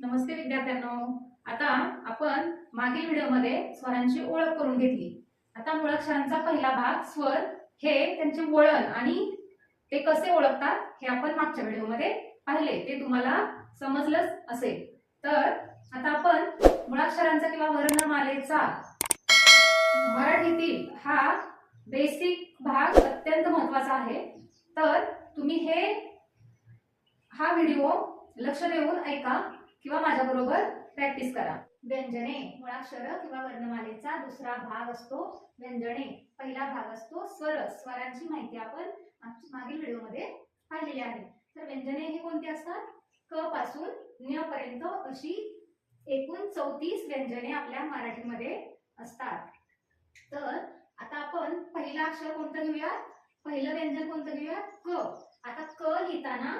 नमस्ते विद्यार्थ्यांनो. आता आपण मागील व्हिडिओमध्ये स्वरांची ओळख करून घेतली. आता मुळाक्षरांचा पहिला भाग स्वर हे त्यांचे वळण आणि ते कसे ओळखतात हे आपण मागच्या व्हिडिओमध्ये पाहिले. ते तुम्हाला समजलंच असेल. तर आता आपण मुळाक्षरांचा किंवा वर्णमालेचा मराठीतील हा बेसिक भाग अत्यंत महत्त्वाचा आहे. तर तुम्ही हे हा व्हिडिओ लक्ष देऊन ऐका. किंवा माझ्याबरोबर प्रॅक्टिस करा. व्यंजने मुळाक्षर किंवा वर्णमालेचा दुसरा भाग असतो व्यंजने. पहिला भाग असतो स्वर. स्वरांची माहिती आपण मागील व्हिडिओमध्ये पाहिलेली आहे. तर व्यंजने हे कोणती असतात? क पासून न पर्यंत अशी एकूण चौतीस व्यंजने आपल्या मराठीमध्ये असतात. तर आता आपण पहिला अक्षर कोणतं घेऊयात? पहिलं व्यंजन कोणतं घेऊयात? क. आता क लिहिताना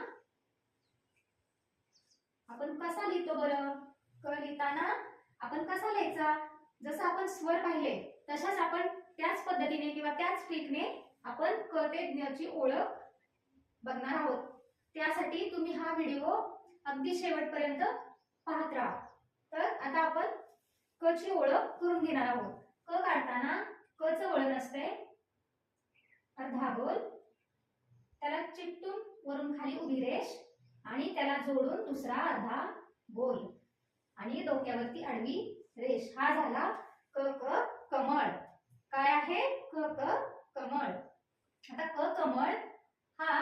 आपण कसा लिहितो बरं? क लिहिताना आपण कसा लिहायचा? जसं आपण स्वर पाहिले तशाच आपण त्याच पद्धतीने किंवा त्याच ट्रिकने आपण क ते ज्ञाची ओळख बघणार आहोत. त्यासाठी तुम्ही हा व्हिडिओ अगदी शेवटपर्यंत पाहत राहा. तर आता आपण क ची ओळख करून घेणार आहोत. क काढताना क च वळण असते अर्धा गोल. त्याला चिपटून वरून खाली उभी रेष. आणि त्याला जोडून दुसरा अर्धा गोल. आणि डोक्यावरती आडवी रेष. हा झाला क क कमळ. काय आहे? क क कमळ. आता क कमळ हा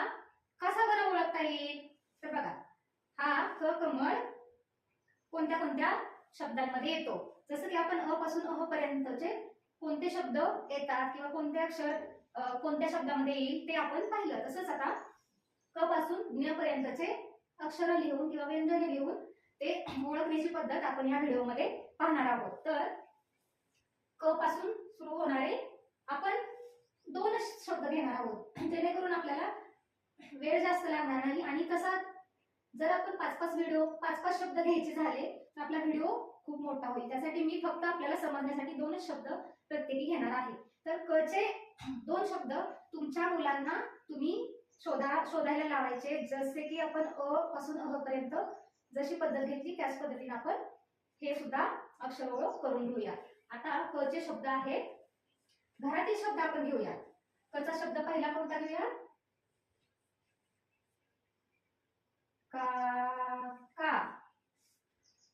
कसा बरं ओळखता येईल? तर बघा. हा क कमळ कोणत्या कोणत्या शब्दांमध्ये येतो? जसं की आपण अ पासून अह पर्यंतचे कोणते शब्द येतात किंवा कोणते अक्षर कोणत्या शब्दामध्ये येईल ते आपण पाहिलं. तसंच आता क पासून ज्ञ पर्यंतचे अक्षर लिहून किंवा व्यंजने लिहून ते ओळखण्याची पद्धत आपण या व्हिडिओमध्ये पाहणार आहोत. तर क पासून सुरू होणारे आपण दोन शब्द घेणार आहोत. जेणेकरून आपल्याला वेळ जास्त लागणार नाही आणि कसा जर आपण पाच पाच व्हिडिओ पाच पाच शब्द घ्यायचे झाले तर आपला व्हिडिओ खूप मोठा होईल. त्यासाठी मी फक्त आपल्याला समजण्यासाठी दोनच शब्द प्रत्येकी घेणार आहे. तर क चे दोन शब्द तुमच्या मुलांना तुम्ही शोधा शोधायला लावायचे. जसे की आपण अ पासून अह पर्यंत जशी पद्धत घेतली त्याच पद्धतीने आपण हे सुद्धा अक्षर ओळख करून घेऊया. आता क चे शब्द आहेत. घरातील शब्द आपण घेऊया कचा शब्द पहिला कोणता घेऊया का का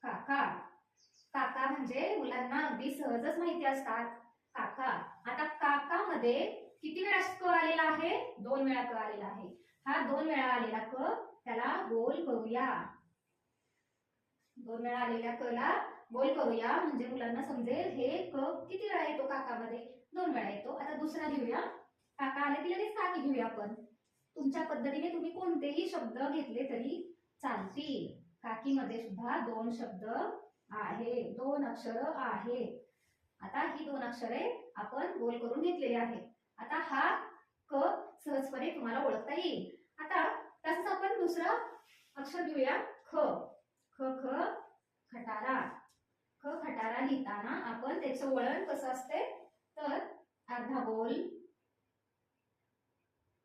काका काका म्हणजे मुलांना अगदी सहजच माहिती असतात. काका. आता काका मध्ये किती वेळा क आलेला आहे? दोन वेळा क आलेला आहे. हा दोन वेळा आलेला क त्याला गोल करूया. दोन वेळा आलेल्या क ला गोल करूया. म्हणजे मुलांना समजेल हे क किती वेळा येतो काकामध्ये? दोन वेळा येतो. आता दुसरा घेऊया. काका आले की लगेच काकी घेऊया आपण. तुमच्या पद्धतीने तुम्ही कोणतेही शब्द घेतले तरी चालतील. काकीमध्ये सुद्धा दोन शब्द आहे. दोन अक्षर आहे. आता ही दोन अक्षरे आपण गोल करून घेतलेली आहेत. आता हा क सहजपणे तुम्हाला ओळखता येईल. आता तसंच आपण दुसरा अक्षर घेऊया. ख. ख ख खटारा. ख खटारा लिहिताना आपण त्याचं वळण कसं असते तर अर्धा बोल.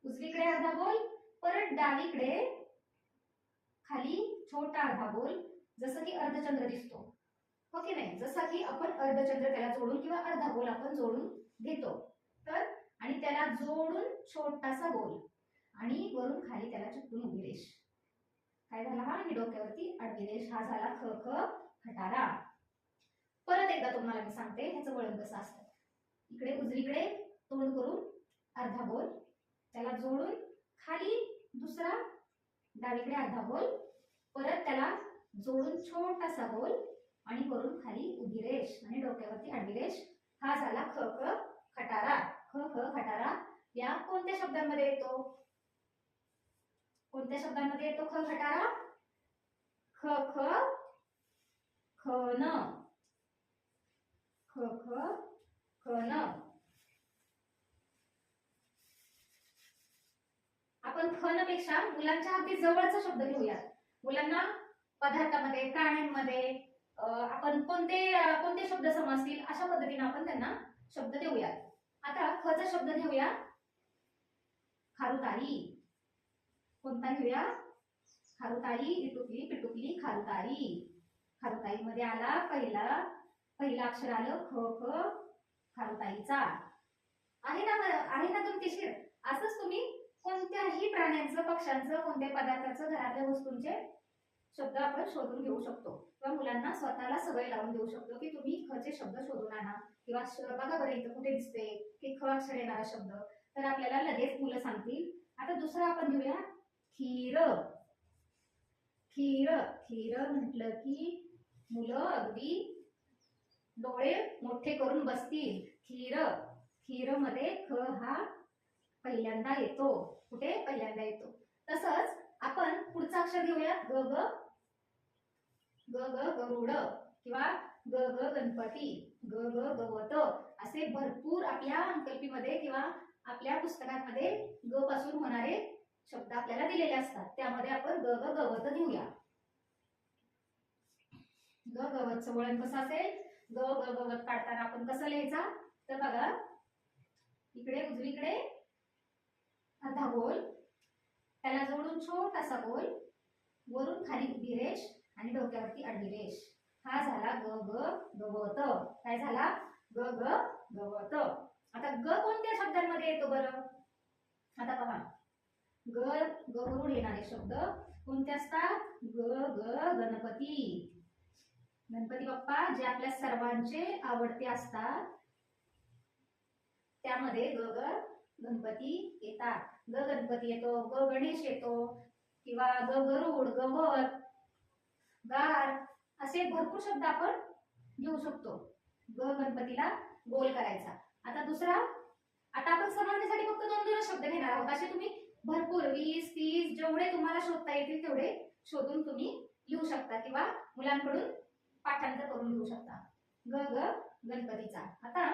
उजवीकडे अर्धा बोल परत डावीकडे खाली छोटा अर्धा बोल जसं की अर्धचंद्र दिसतो. हो की नाही? जसा की आपण अर्धचंद्र त्याला जोडून किंवा अर्धा बोल आपण जोडून घेतो. तर आणि त्याला जोडून छोटासा गोल. आणि वरून खाली त्याला चिकटून उभी रेष. काय झाला हा? आणि डोक्यावरती आडवी रेष. हा झाला ख ख खटारा. परत एकदा तुम्हाला मी सांगते ह्याचं वळण कसं असतं? इकडे उजवीकडे तोंड करून अर्धा गोल. त्याला जोडून खाली दुसरा डावीकडे अर्धा गोल. परत त्याला जोडून छोटासा गोल आणि वरून खाली उभी रेष. आणि डोक्यावरती आडवी रेष. हा झाला ख ख खटारा. ख ख खटारा या कोणत्या शब्दांमध्ये येतो? कोणत्या शब्दांमध्ये येतो ख खटारा ख ख ख न ख ख ख न आपण खनपेक्षा मुलांच्या अगदी जवळचा शब्द घेऊयात. मुलांना पदार्थामध्ये प्राण्यांमध्ये आपण कोणते कोणते शब्द समजतील अशा पद्धतीने आपण त्यांना शब्द देऊयात. आता खचा शब्द घेऊया. खारुतारी. कोणता घेऊया? खारुतारी इटुकली पिटुकली खारुताई मध्ये आला पहिला पहिला अक्षर आलं ख ख खारुताईचा आहे ना आहे ना गमतीशीर असंच तुम्ही कोणत्याही प्राण्यांचं पक्ष्यांचं कोणत्या पदार्थाचं घरातल्या वस्तूंचे शब्द आपण शोधून घेऊ शकतो. किंवा मुलांना स्वतःला सवय लावून देऊ शकतो की तुम्ही खचे शब्द शोधून आणा. किंवा बघा बरं इथं कुठे दिसते की ख अक्षर येणारा शब्द. तर आपल्याला लगेच मुलं सांगतील. आता दुसरा आपण घेऊया. खीर. खीर. खीर म्हटलं की मुलं अगदी डोळे मोठे करून बसतील. खीर. खीरमध्ये ख हा पहिल्यांदा येतो. कुठे? पहिल्यांदा येतो. तसंच आपण पुढचा अक्षर घेऊया. ग ग ग ग गरुड किंवा ग ग गणपती ग ग गवत असे भरपूर आपल्या अंकल्पीमध्ये किंवा आपल्या पुस्तकांमध्ये ग पासून होणारे शब्द आपल्याला दिलेले असतात. त्यामध्ये आपण ग ग गवत घेऊया. ग गवतचं वळण कसं असेल? ग ग गवत काढताना आपण कसं लिहायचा? तर बघा इकडे उजवीकडे अर्धा गोल त्याला जोडून छोटासा गोल वरून खाली उभी रेष आणि डोक्यावरती आडवी रेष. हा झाला ग ग गवत काय झाला? ग ग गवत आता ग कोणत्या शब्दांमध्ये येतो बरं? आता पहा. ग गवरून येणारे शब्द कोणते असतात? ग ग गणपती. गणपती बाप्पा जे आपल्या सर्वांचे आवडते असतात त्यामध्ये ग ग गणपती येतात. ग गणपती येतो ग गणेश येतो किंवा ग गरुड गवत गार असे भरपूर शब्द आपण घेऊ शकतो. ग गणपतीला गोल करायचा. आता दुसरा आता आपण समजण्यासाठी फक्त दोन दोन शब्द घेणार आहोत. असे तुम्ही भरपूर वीस तीस जेवढे तुम्हाला शोधता येतील तेवढे शोधून तुम्ही लिहू शकता किंवा मुलांकडून पाठांतर करून लिहू शकता. ग ग गणपतीचा. आता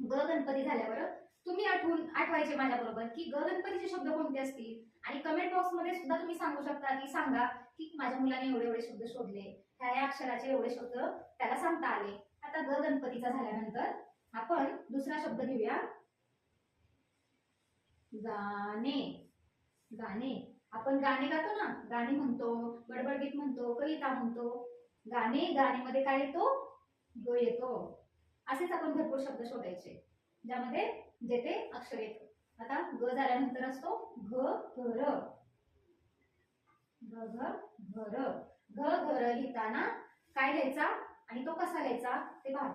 ग गणपती झाल्यावर तुम्ही आठवून आठवायचे माझ्या बरोबर की ग गणपतीचे शब्द कोणते असतील? आणि कमेंट बॉक्समध्ये सुद्धा तुम्ही सांगू शकता की सांगा की माझ्या मुलाने एवढे एवढे शब्द शोधले. ह्या या अक्षराचे एवढे शब्द त्याला सांगता आले. आता ग गणपतीचा झाल्यानंतर आपण दुसरा शब्द घेऊया. गाणे. गाणे. आपण गाणे गातो ना? गाणे म्हणतो बडबड गीत म्हणतो कविता म्हणतो. गाणे गाणेमध्ये काय येतो? ग येतो. असेच आपण भरपूर शब्द शोधायचे. ज्यामध्ये जेथे अक्षर येतो. आता ग झाल्यानंतर असतो घ घर घ घर घ घर लिहिताना काय लिहायचा? आणि तो कसा लिहायचा? ते पहा.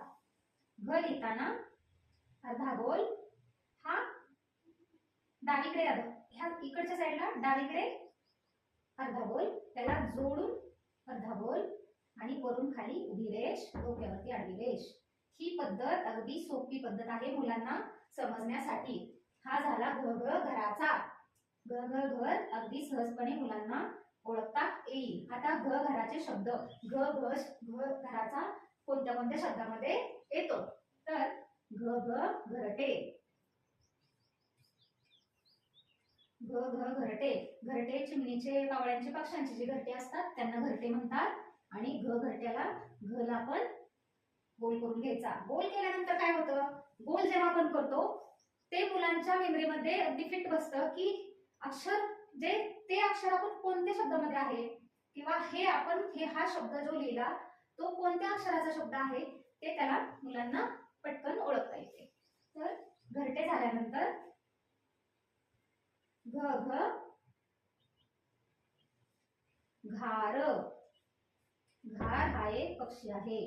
घ लिहिताना अर्धा गोल हा डावीकडे अर्धा. ह्या इकडच्या साईडला डावीकडे अर्धा गोल त्याला जोडून अर्धा गोल आणि वरून खाली उभी रेश डोक्यावरती आडवी रेश ही पद्धत अगदी सोपी पद्धत आहे मुलांना. समजण्यासाठी. हा झाला घ घ घराचा. घ घ घर अगदी सहजपणे मुलांना ओळखता येईल. आता घ घराचे शब्द घ घ घ घराचा कोणत्या कोणत्या शब्दामध्ये येतो? तर घ घ घरटे. घ घ घरटे. घरटे चिमणीचे कावळ्यांचे पक्ष्यांचे जे घरटे असतात त्यांना घरटे म्हणतात. आणि घ घरट्याला घला आपण गोल करून घ्यायचा. गोल केल्यानंतर काय होतं? गोल जेव्हा आपण करतो ते मुलांच्या मेमरीमध्ये डिफिट बसतं की अक्षर जे ते अक्षर आपण कोणत्या शब्दामध्ये आहे किंवा हे आपण हे हा शब्द जो लिहिला तो कोणत्या अक्षराचा शब्द आहे ते त्याला मुलांना पटकन ओळखता येते. तर घरटे झाल्यानंतर घ घ घार. घार हा एक पक्षी आहे.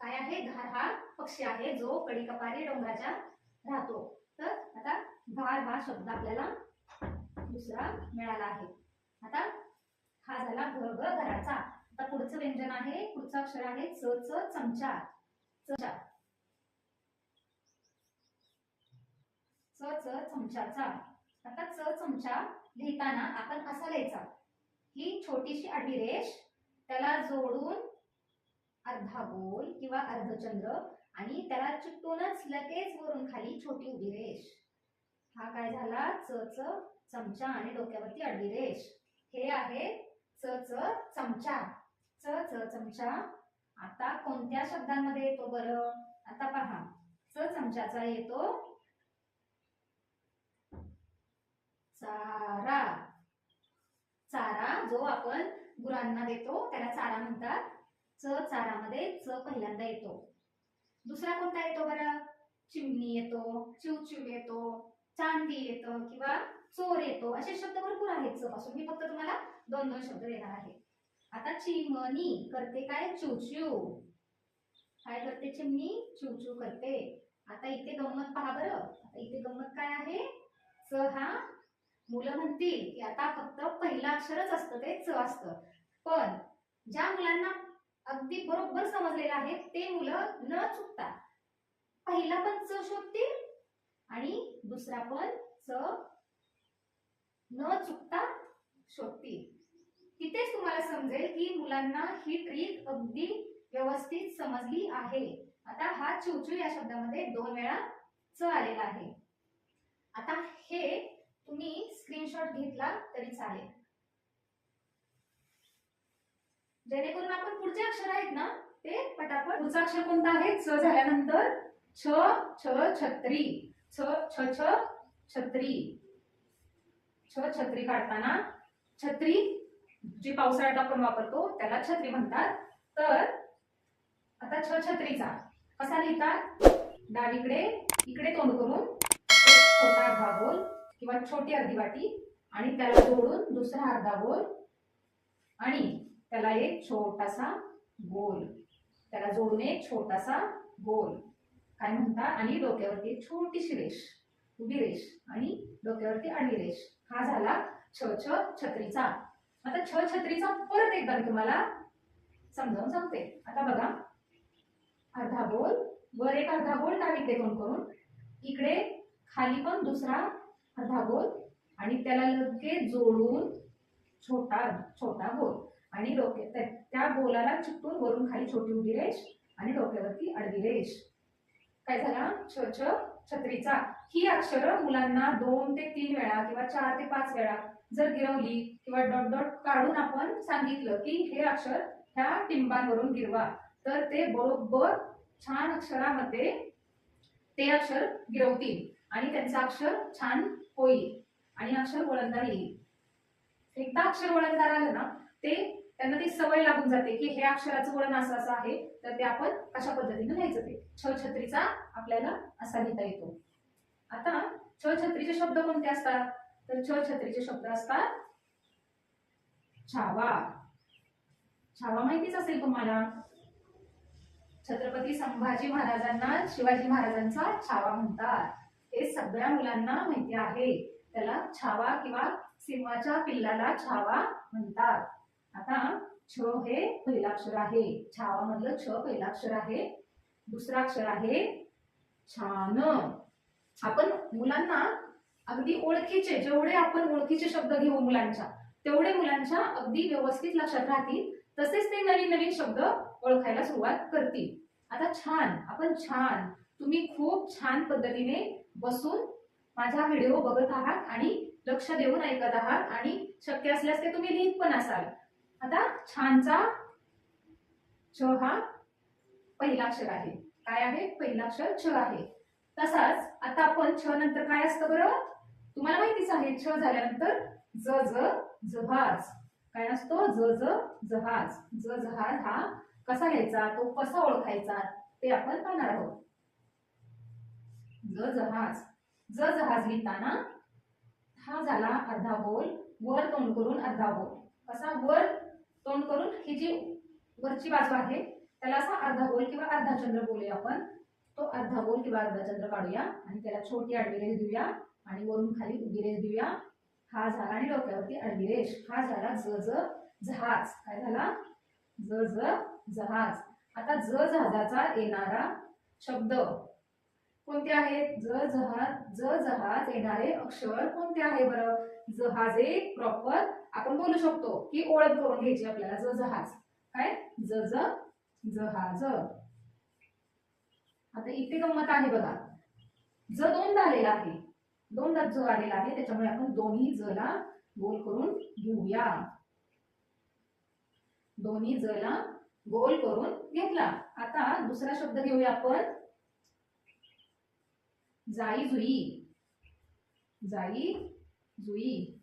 काय आहे? घार हा पक्षी आहे जो कडी डोंगराच्या राहतो. तर आता भार हा शब्द आपल्याला दुसरा मिळाला आहे. आता हा झाला घ घ घराचा. आता पुढचं व्यंजन आहे पुढचं अक्षर आहे च च चमचा. चमचा. च च चमचाचा. आता च चमचा लिहिताना आपण असा लिहायचा? ही छोटीशी आडवी रेष त्याला जोडून अर्धा गोल किंवा अर्धचंद्र आणि त्याला चिकटूनच लगेच वरून खाली छोटी उभी रेष. हा काय झाला? च च चमचा आणि डोक्यावरती अडवी रेष. हे आहे च च चमचा. च च चमचा. आता कोणत्या शब्दांमध्ये येतो बरं? आता पहा. च चमचाचा येतो चारा. चारा जो आपण गुरांना देतो त्याला चारा म्हणतात. च चारामध्ये च पहिल्यांदा येतो. दुसरा कोणता येतो बरं? चिमणी येतो चिवचिव येतो चांदी येतं किंवा चोर येतो असे शब्द भरपूर आहेत च पासून. मी फक्त तुम्हाला दोन दोन शब्द देणार आहे. आता चिमणी करते काय? चिवचिव. काय करते चिमणी? चिवचिव करते. आता इथे गंमत पहा बरं. आता इथे गंमत काय आहे? च हा मुलं म्हणतील की आता फक्त पहिलं अक्षरच असतं ते च असतं. पण ज्या मुलांना अगदी बरोबर समजलेलं आहे. ते मुलं न चुकता पहिला पण च शोधतील आणि दुसरा पण च न चुकता शोधतील. तिथेच तुम्हाला समजेल की मुलांना ही ट्रिक अगदी व्यवस्थित समजली आहे. आता हा चिवचिव या शब्दामध्ये दोन वेळा च आलेला आहे. आता हे तुम्ही स्क्रीनशॉट घेतला तरी चालेल. जेणेकरून आपण पुढचे अक्षर आहेत ना ते पटापट. पुढचा अक्षर कोणता आहे? छ झाल्यानंतर छ छ छत्री. छ छ छ छत्री. छ छत्री काढताना छत्री जी पावसाळ्यात आपण वापरतो त्याला छत्री म्हणतात. तर आता छ छत्रीचा कसा लिहितात? डावीकडे इकडे तोंड करून एक छोटा अर्धा गोल किंवा छोटी अर्धी वाटी आणि त्याला जोडून दुसरा अर्धा गोल आणि त्याला एक छोटासा गोल. त्याला जोडून एक छोटासा गोल. काय म्हणतात? आणि डोक्यावरती एक छोटीशी रेष. उभी रेष आणि डोक्यावरती आडवी रेष. हा झाला छ छ छत्रीचा. आता छ छत्रीचा परत एकदा मी तुम्हाला समजावून सांगते. आता बघा. अर्धा गोल. वर एक अर्धा गोल डावीकडे कोण करून. इकडे खाली पण दुसरा अर्धा गोल. आणि त्याला लगेच जोडून छोटा छोटा गोल. आणि डोके त्या- त्या गोलाला चिकटून वरून खाली छोटी उभी रेष आणि डोक्यावरती अडवी रेष. काय झाला? छ छ छत्रीचा. ही अक्षर मुलांना दोन ते तीन वेळा किंवा चार ते पाच वेळा जर गिरवली किंवा डॉट डॉट काढून आपण सांगितलं की हे अक्षर ह्या टिंबांवरून गिरवा तर ते बरोबर छान अक्षरामध्ये ते अक्षर गिरवतील आणि त्यांचं अक्षर छान होईल आणि अक्षर वळणदार येईल. एकदा अक्षर वळणदार आलं ना ते त्यांना ती सवय लागून जाते की हे अक्षराचं वळण असं असं आहे तर ते आपण कशा पद्धतीने लिहायचं ते. छ छत्रीचा आपल्याला असा लिहिता येतो. आता छ छत्रीचे शब्द कोणते असतात? तर छ छत्रीचे शब्द असतात छावा. छावा माहितीच असेल तुम्हाला? छत्रपती संभाजी महाराजांना शिवाजी महाराजांचा छावा म्हणतात. हे सगळ्या मुलांना माहिती आहे. त्याला छावा किंवा सिंहाच्या पिल्लाला छावा म्हणतात. आता छ हे पहिला अक्षर आहे. छावा मधलं छ पहिला अक्षर आहे. दुसरा अक्षर आहे छान. आपण मुलांना अगदी ओळखीचे जेवढे आपण ओळखीचे शब्द घेऊ मुलांच्या तेवढे मुलांच्या अगदी व्यवस्थित लक्षात राहतील तसेच ते नवीन नवीन शब्द ओळखायला सुरुवात करतील. आता छान आपण छान. तुम्ही खूप छान पद्धतीने बसून माझा व्हिडिओ बघत आहात आणि लक्ष देऊन ऐकत आहात आणि शक्य असल्यास ते तुम्ही लिहित पण असाल. आता छानचा छ हा पहिला अक्षर आहे. काय आहे? पहिला अक्षर छ आहे. तसाच आता आपण छ नंतर काय असतं बरं? तुम्हाला माहितीच आहे छ झाल्यानंतर ज ज जहाज. काय असतो ज ज जहाज. ज जहाज हा कसा घ्यायचा? तो कसा ओळखायचा? ते आपण पाहणार आहोत. ज जहाज. ज जहाज लिहिताना हा झाला अर्धा बोल वर तोंड करून अर्धा बोल असा वर तोंड करून ही जी वरची बाजू आहे त्याला असा अर्धा गोल किंवा अर्धा चंद्र बोलूया आपण. तो अर्धा गोल किंवा अर्धा चंद्र काढूया आणि त्याला छोटी आडवी रेष देऊया आणि वरून खाली उभी रेष देऊया. हा झाला आणि डोक्यावरती आडवी रेष. हा झाला ज ज जहाज. काय झाला? ज ज जहाज. आता ज जहाजाचा येणारा शब्द कोणते आहेत? ज जहाज ज जहाज येणारे अक्षर कोणते आहे बरं? जहाजे प्रॉपर आपण बोलू शकतो की ओळख करून घ्यायची आपल्याला ज जहाज. काय? ज ज जहाज. आता इथे गंमत आहे बघा. ज दोनदा आलेला आहे. दोनदा ज आलेला आहे त्याच्यामुळे आपण दोन्ही जला गोल करून घेऊया. दोन्ही जला गोल करून घेतला. आता दुसरा शब्द घेऊया आपण. जाई जुई. जाई जुई.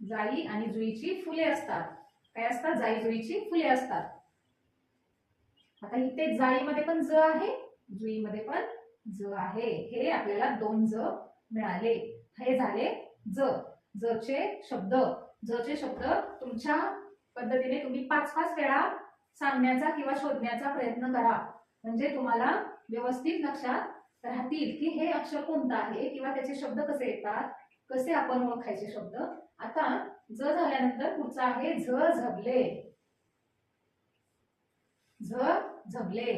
जाई आणि जुईची फुले असतात. काय असतात? जाई जुईची फुले असतात. आता इथे जाळीमध्ये पण ज आहे जुईमध्ये पण ज आहे. हे आपल्याला दोन ज मिळाले. हे झाले ज. जचे शब्द. जचे शब्द तुमच्या पद्धतीने तुम्ही पाच पाच वेळा सांगण्याचा किंवा शोधण्याचा प्रयत्न करा. म्हणजे तुम्हाला व्यवस्थित लक्षात राहतील की हे अक्षर कोणतं आहे किंवा त्याचे शब्द कसे येतात कसे आपण ओळखायचे शब्द आता ज झाल्यानंतर पुढचा आहे झ झबले. झ झबले.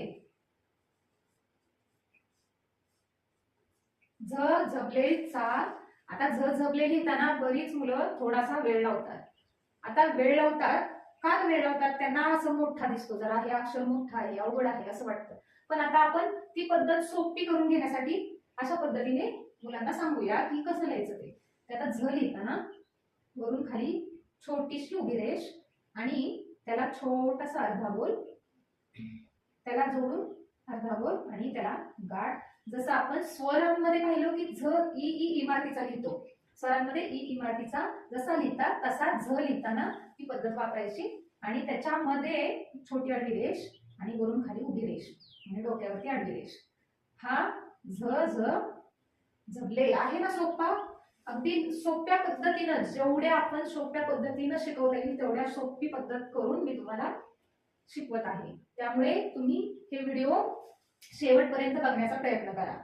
झ झबले चा आता झ झबले लिहिताना बरीच मुलं थोडासा वेळ लावतात. आता वेळ लावतात का वेळ लावतात? त्यांना असं मोठा दिसतो जरा हे अक्षर मोठा आहे अवघड आहे असं वाटतं. पण आता आपण ती पद्धत सोपी करून घेण्यासाठी अशा पद्धतीने मुलांना सांगूया की कसं लिहायचं ते. आता झ लिहिताना वरून खाली छोटीशी उभी रेष आणि त्याला छोटासा अर्धा गोल त्याला जोडून अर्धा गोल आणि त्याला गाठ. जसं आपण स्वरांमध्ये पाहिलं की झ ई ई इमारतीचा लिहितो. स्वरांमध्ये ई इमारतीचा जसा लिहितात तसा झ लिहिताना ती पद्धत वापरायची. आणि त्याच्यामध्ये छोटी आडवी रेष आणि वरून खाली उभी रेष. आणि डोक्यावरती आडवी रेष. हा झ झ झबले आहे ना सोपा अगदी सोप्या पद्धतीनं जेवढ्या आपण सोप्या पद्धतीनं शिकवता येईल तेवढ्या सोपी पद्धत करून मी तुम्हाला शिकवत आहे. त्यामुळे तुम्ही हे व्हिडिओ शेवटपर्यंत बघण्याचा प्रयत्न करा.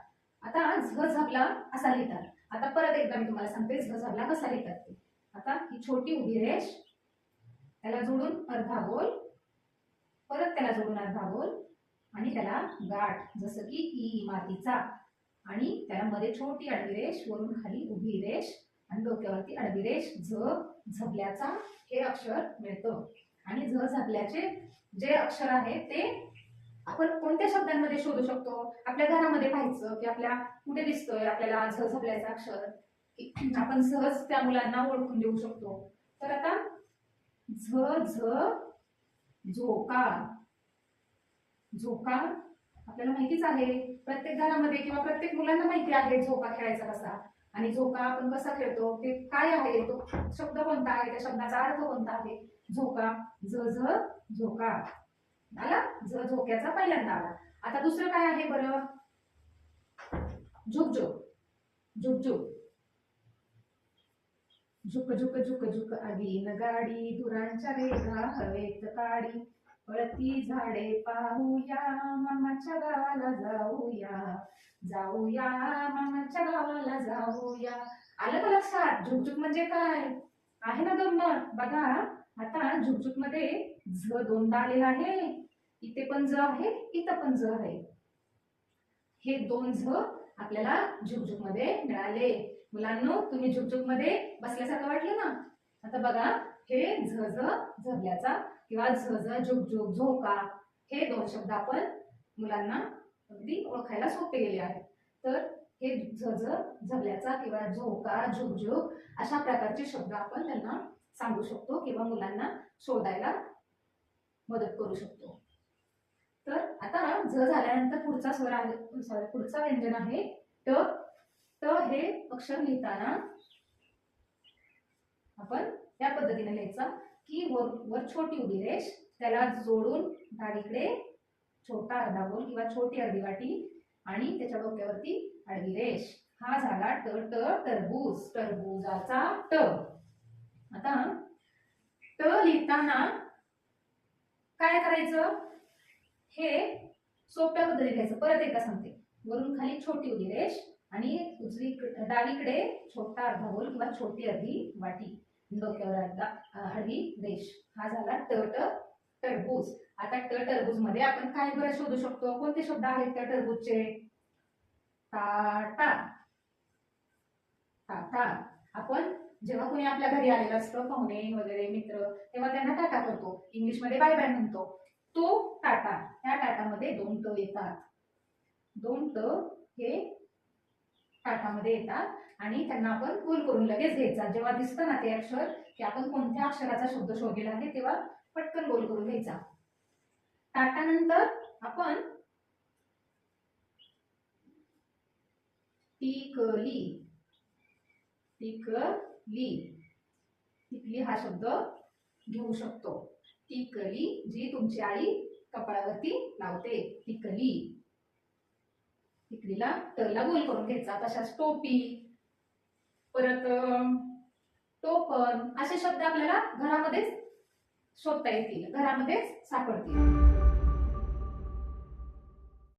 आता झ झबला असा लिहितात? आता परत एकदा मी तुम्हाला सांगते झ झबला कसा लिहितात ते. आता ही छोटी उभी रेष त्याला जोडून अर्धा गोल परत त्याला जोडून अर्धा गोल आणि त्याला गाठ जसं की ई मातीचा. आणि त्याला मध्ये छोटी आडवी रेष वरून खाली उभी रेष आणि डोक्यावरती आडवी रेष झ झबल्याचा हे अक्षर मिळतं. आणि झ झबल्याचे जे अक्षर आहे ते आपण कोणत्या शब्दांमध्ये शोधू शकतो? आपल्या घरामध्ये पाहायचं की आपल्या कुठे दिसतोय आपल्याला झ झबल्याचं अक्षर? आपण सहज त्या मुलांना ओळखून देऊ शकतो. तर आता झ झ झोका. झोका आपल्याला माहितीच आहे. प्रत्येक घरामध्ये किंवा प्रत्येक मुलांना माहिती आहे झोका खेळायचा कसा आणि झोका आपण कसा खेळतो ते काय आहे तो शब्द कोणता आहे त्या शब्दाचा अर्थ कोणता आहे? झोका ज झ झोका. आला? ज झोक्याचा पहिल्यांदा आला. आता दुसरं काय आहे बरं? झुकझुक झुकझुक झुक झुक. झुक झुक आगी न गाडी धुरांच्या रेखा हवेत काडी. पळती झाडे पाहूया मामाच्या गावाला जाऊया. जाऊया मामाच्या गावाला जाऊया. आलं का लक्षात? झुकझुक म्हणजे काय? आहे ना गंमत बघा आता झुकझुकमध्ये झ दोनदा आलेला आहे. इथे पण ज आहे इथं पण ज आहे. हे दोन झ आपल्याला झुकझुकमध्ये मिळाले. मुलांनो तुम्ही झुकझुकमध्ये बसल्यासारखं वाटलं ना? आता बघा हे झ झबल्याचा किंवा झ झुक झुक झोका हे दोन शब्द आपण मुलांना अगदी ओळखायला सोपे गेले आहेत. तर हे झ झबल्याचा किंवा झोका झुक झुक अशा प्रकारचे शब्द आपण त्यांना सांगू शकतो किंवा मुलांना शोधायला मदत करू शकतो. तर आता झ झाल्यानंतर पुढचा स्वर आहे सॉरी पुढचा व्यंजन आहे ट ट हे अक्षर लिहिताना आपण त्या पद्धतीने लिहायचं की वर वर छोटी उभी रेष त्याला जोडून डावीकडे छोटा अर्धा गोल किंवा छोटी अर्धी वाटी आणि त्याच्या डोक्यावरती आडवी रेष. हा झाला ट ट टरबूज. टरबूजाचा ट. आता ट लिहिताना काय करायचं? हे सोप्या पद्धतीने लिहायचं. परत एकदा सांगते. वरून खाली छोटी उभी रेष आणि उजवी डावीकडे छोटा अर्धा गोल किंवा छोटी अर्धी वाटी. डोक्यावर आता हळवी देश. हा झाला ट ट टरबूज. आता ट टरबूजमध्ये आपण काय बरं शोधू शकतो? कोणते शब्द आहेत त्या टरबूजचे? टाटा टाटा आपण जेव्हा कोणी आपल्या घरी आलेलं असतं पाहुणे वगैरे मित्र तेव्हा त्यांना टाटा करतो. इंग्लिशमध्ये बाय बाय म्हणतो. तो टाटा. त्या टाटामध्ये दोन ट येतात. दोन ट हे टाटामध्ये येतात आणि त्यांना आपण गोल करून लगेच घ्यायचा. जेव्हा दिसतं ना ते अक्षर की आपण कोणत्या अक्षराचा शब्द शोधलेला आहे तेव्हा पटकन गोल करून घ्यायचा. ताटानंतर आपण टिकली. टिकली. टिकली हा शब्द घेऊ शकतो. टिकली जी तुमची आई कपाळावरती लावते. टिकली. तिकडीला टरला गोल करून घ्यायचा. तशाच टोपी परत टोपन टोपण असे शब्द आपल्याला घरामध्येच शोधता येतील घरामध्येच सापडतील.